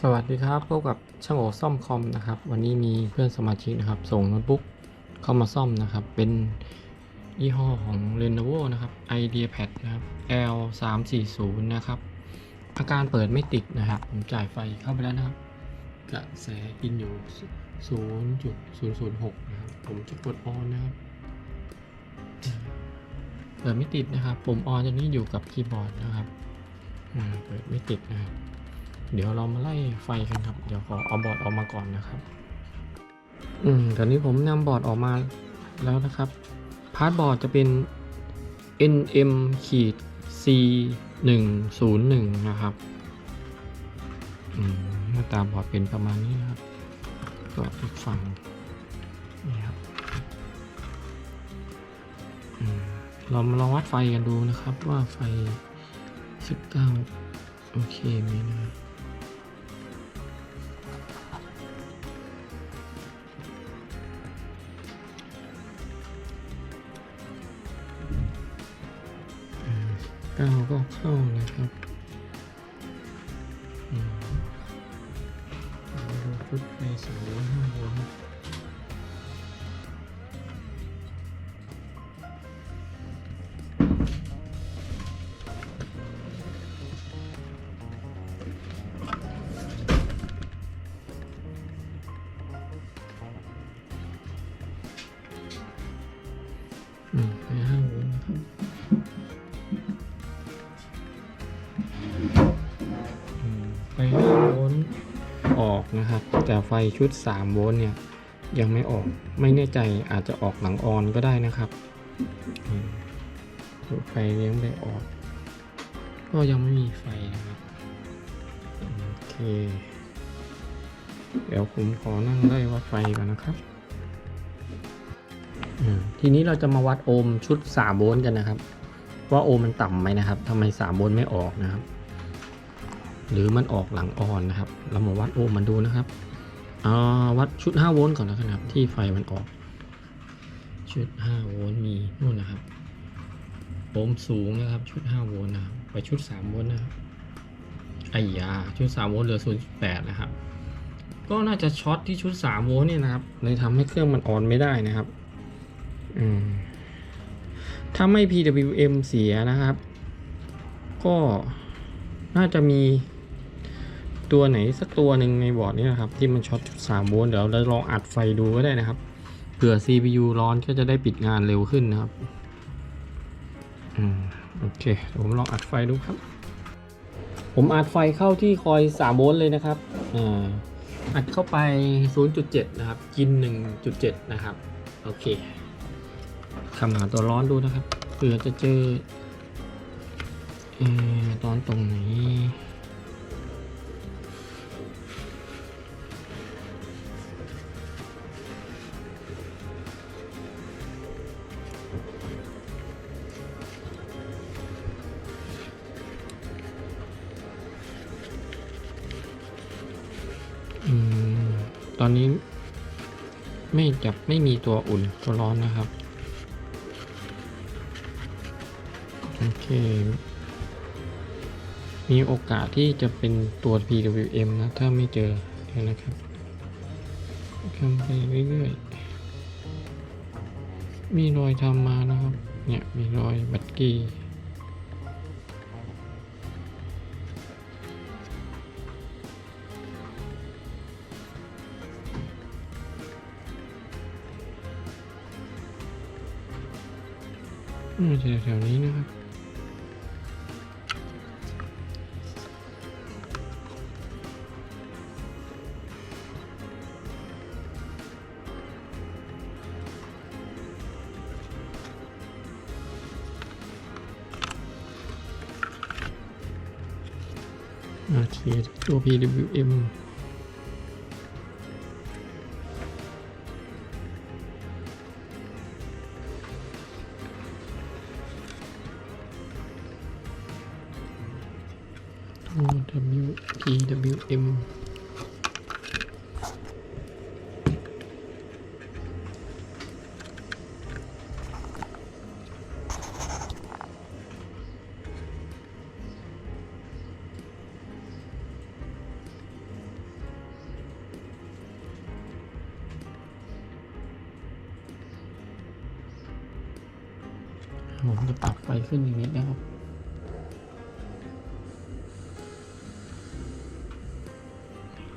สวัสดีครับพบกับช่างโอซ่อมคอมนะครับ วันนี้มีเพื่อนสมาชิกนะครับ ส่งโน้ตบุ๊กเข้ามาซ่อมนะครับ เป็นยี่ห้อของ Lenovo นะครับ IdeaPad นะครับ L 3 4 0 นะครับ อาการเปิดไม่ติดนะครับ ผมจ่ายไฟเข้าไปแล้วนะครับ กระแสกินอยู่ 0.006 นะครับ ผมจะกดออนนะครับ เปิดไม่ติดนะครับ ปุ่มออนจะนี่อยู่กับคีย์บอร์ดนะครับเปิดไม่ติดนะครับ เดี๋ยวเรามาไล่ไฟกันครับ เดี๋ยวขอเอาบอร์ดออกมาก่อนนะครับ อืมตอนนี้ผมนำบอร์ดออกมาแล้วนะครับ พาร์ทบอร์ดจะเป็น nm ขีด c 1 0 1นะครับอืมหน้าตาบอร์ดเป็นประมาณนี้นะครับ ก็อีกฝั่งนี่ครับอืมเรามาลองวัดไฟกันดูนะครับว่าไฟ 19 โอเคไหมนะครับ เก้าก็เข้านะครับดูฟุตไปสองร้อยห้าโวลต์อืมไปห้าโวลต์นะครับ นะครับ แต่ไฟชุด 3 โวลต์เนี่ยยังไม่ออกไม่แน่ใจอาจจะออกหลังออนก็ได้นะครับไฟเลี้ยงไปออก ก็ยังไม่มีไฟนะครับโอเคเดี๋ยวผมขอนั่งไล่วัดไฟก่อนนะครับทีนี้เราจะมาวัดโอห์มชุด 3 โวลต์กันนะครับ ว่าโอห์มมันต่ำไหมนะครับทำไม 3 โวลต์ไม่ออกนะครับ หรือมันออกหลังออนนะครับ เรามาวัดโอห์มมันดูนะครับเอาวัดชุด 5 โวลต์ก่อนแล้วกันครับ ที่ไฟมันออก ชุด 5 โวลต์มีนู่นนะครับโอห์มสูงนะครับ ชุด 5 โวลต์นะครับไปชุด 3 โวลต์นะครับไอ้ยาชุด 3 โวลต์เหลือ 0.8 นะครับ ก็น่าจะช็อตที่ชุด 3 โวลต์เนี่ยนะครับเลยทำให้เครื่องมันออนไม่ได้นะครับอืมถ้าไม่ PWM เสียนะครับ ก็น่าจะมี ตัวไหนสักตัวหนึ่งในบอร์ดนี้นะครับ ที่มันช็อตจุด3โวลต์เดี๋ยวเราลองอัดไฟดูก็ได้นะครับเผื่อ CPU ร้อนก็จะได้ปิดงานเร็วขึ้นนะครับอืมโอเคผมลองอัดไฟดูครับ ผมอัดไฟเข้าที่คอย3โวลต์เลยนะครับอ่าอัดเข้าไป 0.7 นะครับ กิน 1.7 นะครับ โอเคคำหาตัวร้อนดูนะครับเผื่อจะเจอเออตอนตรงไหน อนนี้ ไม่จับไม่มีตัวอุ่นตัวร้อนนะครับ โอเค มีโอกาสที่จะเป็นตัว PWM นะ ถ้าไม่เจอนะครับทำไปเรื่อยๆ มีรอยทำมานะครับ เนี่ย มีรอยบัตรกี้ น่าจะแถวๆนี้นะครับอาทีตัว PWM W P W M ผมจะปรับไฟขึ้นอีกนิดนะครับ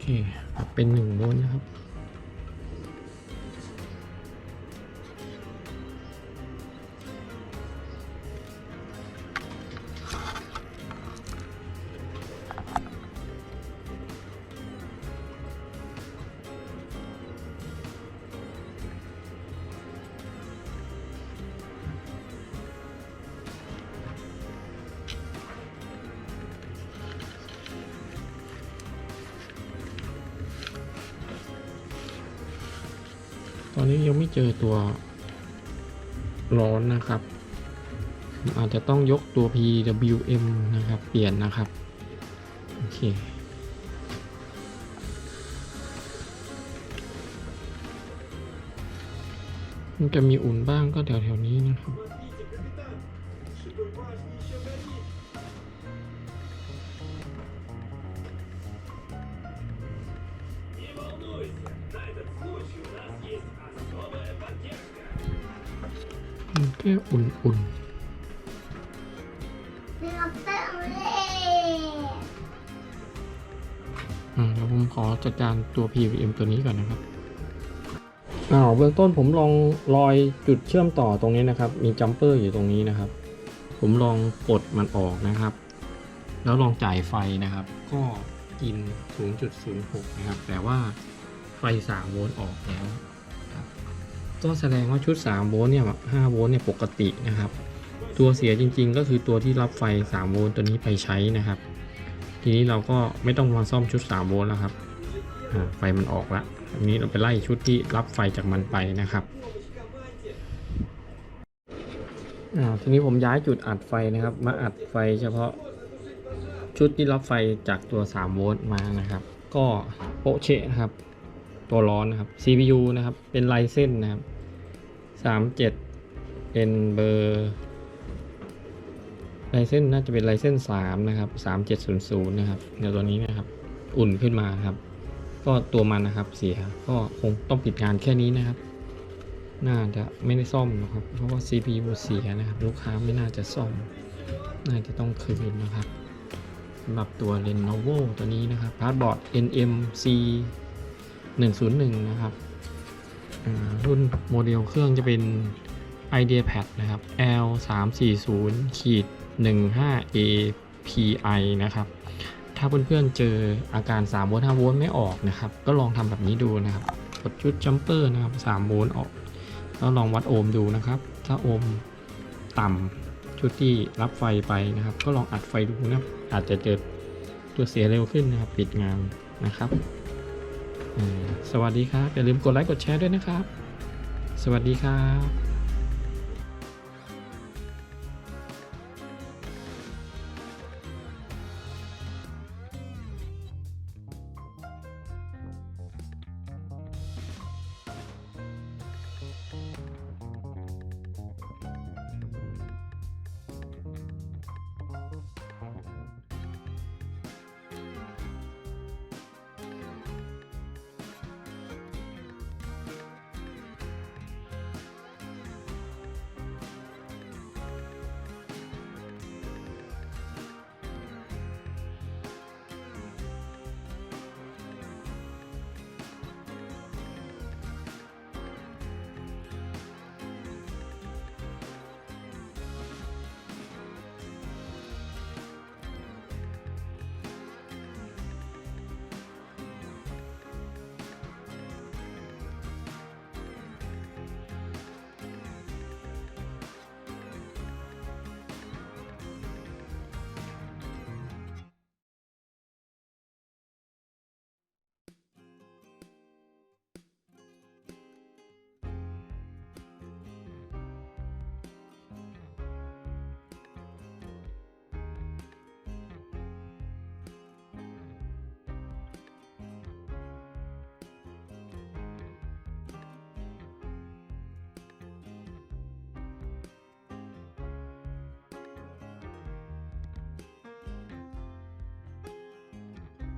เคเป็นหนึ่งโวลต์นะครับ นนี้ยังไม่เจอตัวร้อนนะครับ อาจจะต้องยกตัว PWM นะครับ เปลี่ยนนะครับ โอเคมันจะมีอุ่นบ้างก็แถวๆนี้นะครับ มันแค่อุ่นไม่รับเต้เลยๆอ่าแล้วผมขอจัดการตัว PWM ตัวนี้ก่อนนะครับอ้าวเบื้องต้นผมลองรอยจุดเชื่อมต่อตรงนี้นะครับ มีจัมเปอร์อยู่ตรงนี้นะครับ ผมลองกดมันออกนะครับ แล้วลองจ่ายไฟนะครับ ก็กิน 0.06 นะครับ แต่ว่า ไฟ 3 โวลต์ออกแล้วก็แสดงว่าชุด 3 โวลต์เนี่ย5โวลต์เนี่ยปกตินะครับ ตัวเสียจริง ๆ ก็คือตัวที่รับไฟ 3 โวลต์ตัวนี้ไปใช้นะครับ ทีนี้เราก็ไม่ต้องมาซ่อมชุด 3 โวลต์แล้วครับไฟมันออกละอันนี้เราไปไล่ชุดที่รับไฟจากมันไปนะครับทีนี้ผมย้ายจุดอัดไฟนะครับ มาอัดไฟเฉพาะชุดที่รับไฟจากตัว 3 โวลต์มานะครับ ก็โปะเชะนะครับ ตัวร้อนนะครับ CPU นะครับ เป็นไลเส้นนะครับ 37 เป็นเบอร์ไลเส้นน่าจะเป็นไลเส้น3นะครับ 3700 นะครับในตัวนี้นะครับ อุ่นขึ้นมาครับ ก็ตัวมันนะครับเสีย ก็คงต้องปิดงานแค่นี้นะครับ น่าจะไม่ได้ซ่อมนะครับ เพราะว่า CPU เสียนะครับ ลูกค้าไม่น่าจะซ่อม น่าจะต้องคืนนะครับสำหรับตัว Lenovo ตัวนี้นะครับพาสบอร์ด NMC 101 นะครับรุ่นโมเดลเครื่องจะเป็น IdeaPad นะครับ L 3 4 0ขีด15 API นะครับ ถ้าเพื่อนๆเจออาการ3โวลต์5โวลต์ไม่ออกนะครับ ก็ลองทำแบบนี้ดูนะครับ กดชุดจัมเปอร์นะครับ3โวลต์ออก แล้วลองวัดโอห์มดูนะครับ ถ้าโอห์มต่ำชุดที่รับไฟไปนะครับ ก็ลองอัดไฟดูนะ อาจจะเจอตัวเสียเร็วขึ้นนะครับ ปิดงานนะครับ สวัสดีครับ อย่าลืมกดไลค์กดแชร์ด้วยนะครับ สวัสดีครับ